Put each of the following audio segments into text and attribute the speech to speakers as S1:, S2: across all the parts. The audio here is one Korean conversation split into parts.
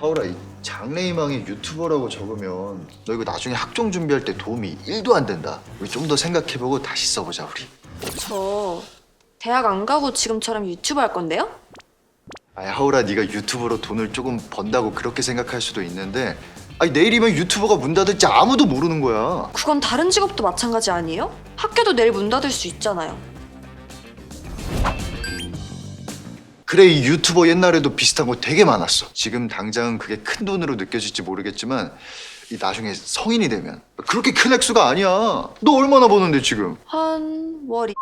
S1: 하울아 이 장래희망의 유튜버라고 적으면 너 이거 나중에 학종 준비할 때 도움이 1도 안 된다. 우리 좀 더 생각해보고 다시 써보자 우리.
S2: 저 대학 안 가고 지금처럼 유튜브 할 건데요?
S1: 아니 하울아 네가 유튜버로 돈을 조금 번다고 그렇게 생각할 수도 있는데 아니 내일이면 유튜버가 문 닫을지 아무도 모르는 거야.
S2: 그건 다른 직업도 마찬가지 아니에요? 학교도 내일 문 닫을 수 있잖아요.
S1: 그래 이 유튜버 옛날에도 비슷한 거 되게 많았어. 지금 당장은 그게 큰 돈으로 느껴질지 모르겠지만 이 나중에 성인이 되면 그렇게 큰 액수가 아니야. 너 얼마나 버는데 지금?
S2: 한 월이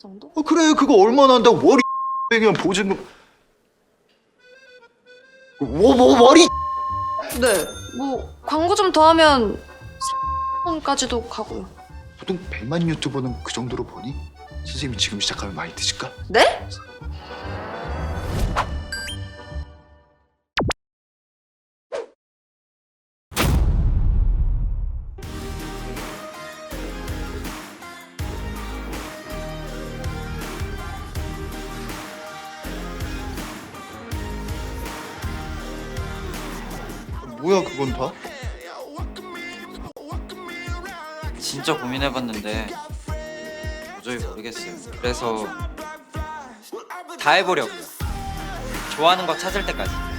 S2: 정도?
S1: 어, 그래 그거 얼마나 한다고 월이 백이면 보증금 뭐, 뭐 머리
S2: 네. 뭐 광고 좀 더 하면 3원까지도 가고요.
S1: 보통 100만 유튜버는 그 정도로 버니? 선생님이 지금 시작하면 많이 드실까?
S2: 네?
S1: 뭐야 그건 다?
S3: 진짜 고민해봤는데 도저히 모르겠어요. 그래서 다 해보려고요. 좋아하는 거 찾을 때까지.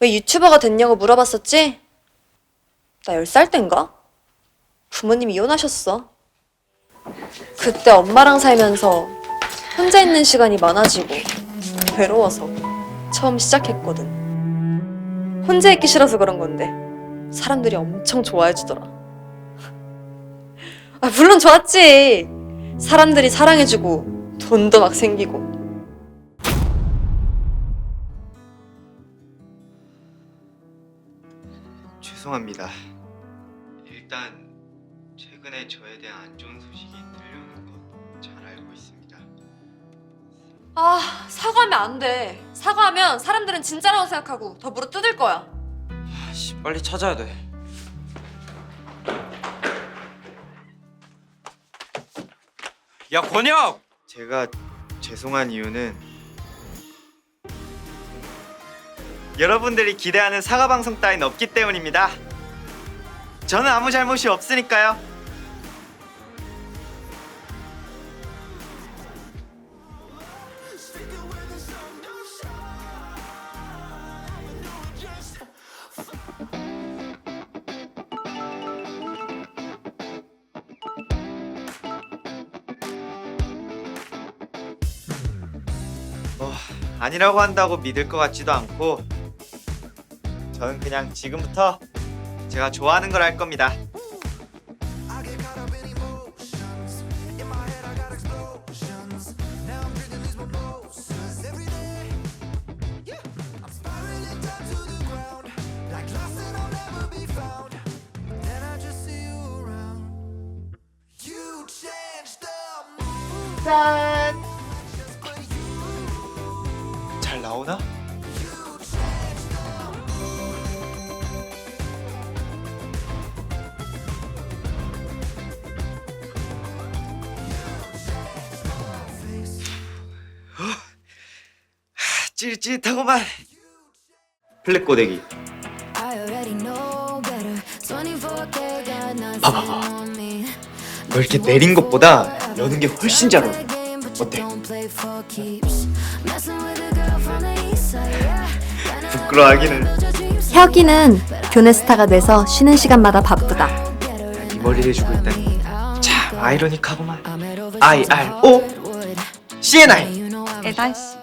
S2: 왜 유튜버가 됐냐고 물어봤었지? 나 10살 땐가? 부모님이 이혼하셨어. 그때 엄마랑 살면서 혼자 있는 시간이 많아지고 외로워서 처음 시작했거든. 혼자 있기 싫어서 그런 건데 사람들이 엄청 좋아해주더라. 아, 물론 좋았지. 사람들이 사랑해주고 돈도 막 생기고.
S4: 죄송합니다. 일단 최근에 저에 대한 안 좋은 소식이 들려오는 것 잘 알고 있습니다.
S2: 아, 사과하면 안 돼. 사과하면 사람들은 진짜라고 생각하고 더 물어 뜯을 거야.
S3: 아씨 빨리 찾아야 돼. 야 권혁!
S4: 제가 죄송한 이유는 여러분들이 기대하는 사과 방송 따윈 없기 때문입니다. 저는 아무 잘못이 없으니까요. 뭐 아니라고 한다고 믿을 것 같지도 않고 저는 그냥 지금부터 제가 좋아하는 걸 할 겁니다.
S2: 짠.
S4: 잘 나오나? 찌릿찌릿하고만 플랫 고데기.
S5: I already know better. 24K got nothing on me.
S4: 너 이렇게 내린 것보다 여는 게 훨씬 잘 어울려. 어때? 부끄러워하기는.
S6: 혁이는 교내 스타가 돼서 쉬는 시간마다 바쁘다.
S4: 이 머리를 해주고 있다니 참 아이러니하구만 I R O C N I.
S2: 에다이씨